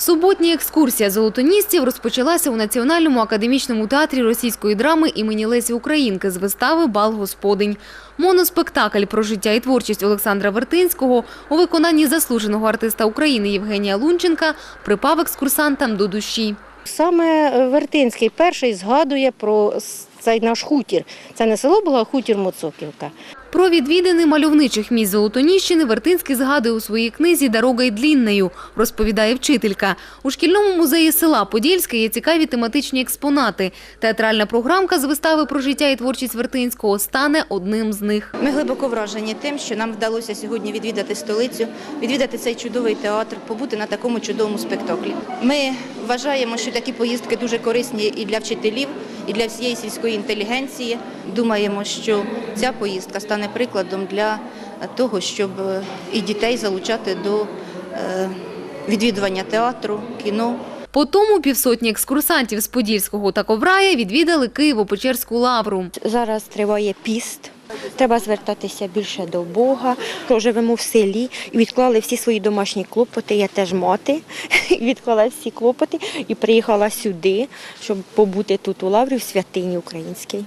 Суботня екскурсія золотоністів розпочалася у Національному академічному театрі російської драми імені Лесі Українки з вистави «Бал господинь». Моноспектакль про життя і творчість Олександра Вертинського у виконанні заслуженого артиста України Євгенія Лунченка припав екскурсантам до душі. Саме Вертинський перший згадує про цей наш хутір. Це не село було, а хутір Моцоківка. Про відвідини мальовничих місць Золотоніщини Вертинський згадує у своїй книзі «Дорога й дліннею», розповідає вчителька. У шкільному музеї села Подільське є цікаві тематичні експонати. Театральна програмка з вистави про життя і творчість Вертинського стане одним з них. Ми глибоко вражені тим, що нам вдалося сьогодні відвідати столицю, відвідати цей чудовий театр, побути на такому чудовому спектаклі. Ми вважаємо, що такі поїздки дуже корисні і для вчителів, і для всієї сільської інтелігенції. Думаємо, що ця поїздка стане прикладом для того, щоб е, і дітей залучати до е, відвідування театру, кіно. По тому півсотні екскурсантів з Подільського та Коврая відвідали Києво-Печерську лавру. Зараз триває піст. Треба звертатися більше до Бога. Живемо в селі і відклали всі свої домашні клопоти. Я теж мати відклала всі клопоти і приїхала сюди, щоб побути тут у лаврі в святині українській.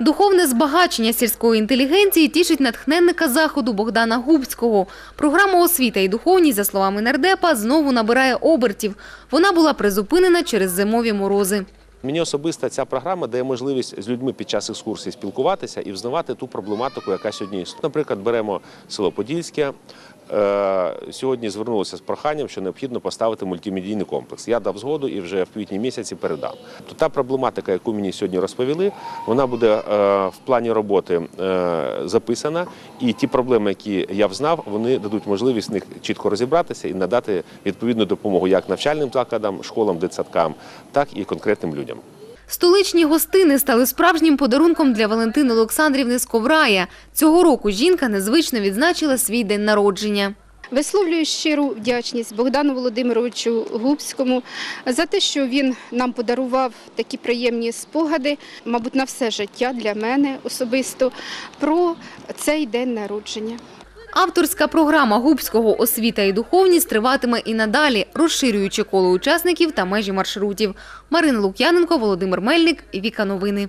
Духовне збагачення сільської інтелігенції тішить натхненника заходу Богдана Губського. Програма «Освіта і духовність», за словами нардепа, знову набирає обертів. Вона була призупинена через зимові морози. Мені особисто ця програма дає можливість з людьми під час екскурсії спілкуватися і взнавати ту проблематику, яка сьогодні існує. Наприклад, беремо село Подільське. Е, Сьогодні звернулося з проханням, що необхідно поставити мультимедійний комплекс. Я дав згоду і вже в квітні місяці передав. То та проблематика, яку мені сьогодні розповіли, вона буде е, в плані роботи е, записана. І ті проблеми, які я взнав, вони дадуть можливість в них чітко розібратися і надати відповідну допомогу як навчальним закладам, школам, дитсадкам, так і конкретним людям. Столичні гостини стали справжнім подарунком для Валентини Олександрівни з Коврая. Цього року жінка незвично відзначила свій день народження. Висловлюю щиру вдячність Богдану Володимировичу Губському за те, що він нам подарував такі приємні спогади, мабуть, на все життя для мене особисто про цей день народження. Авторська програма Губського «Освіта і духовність» триватиме і надалі, розширюючи коло учасників та межі маршрутів. Марина Лук'яненко, Володимир Мельник, Віка Новини.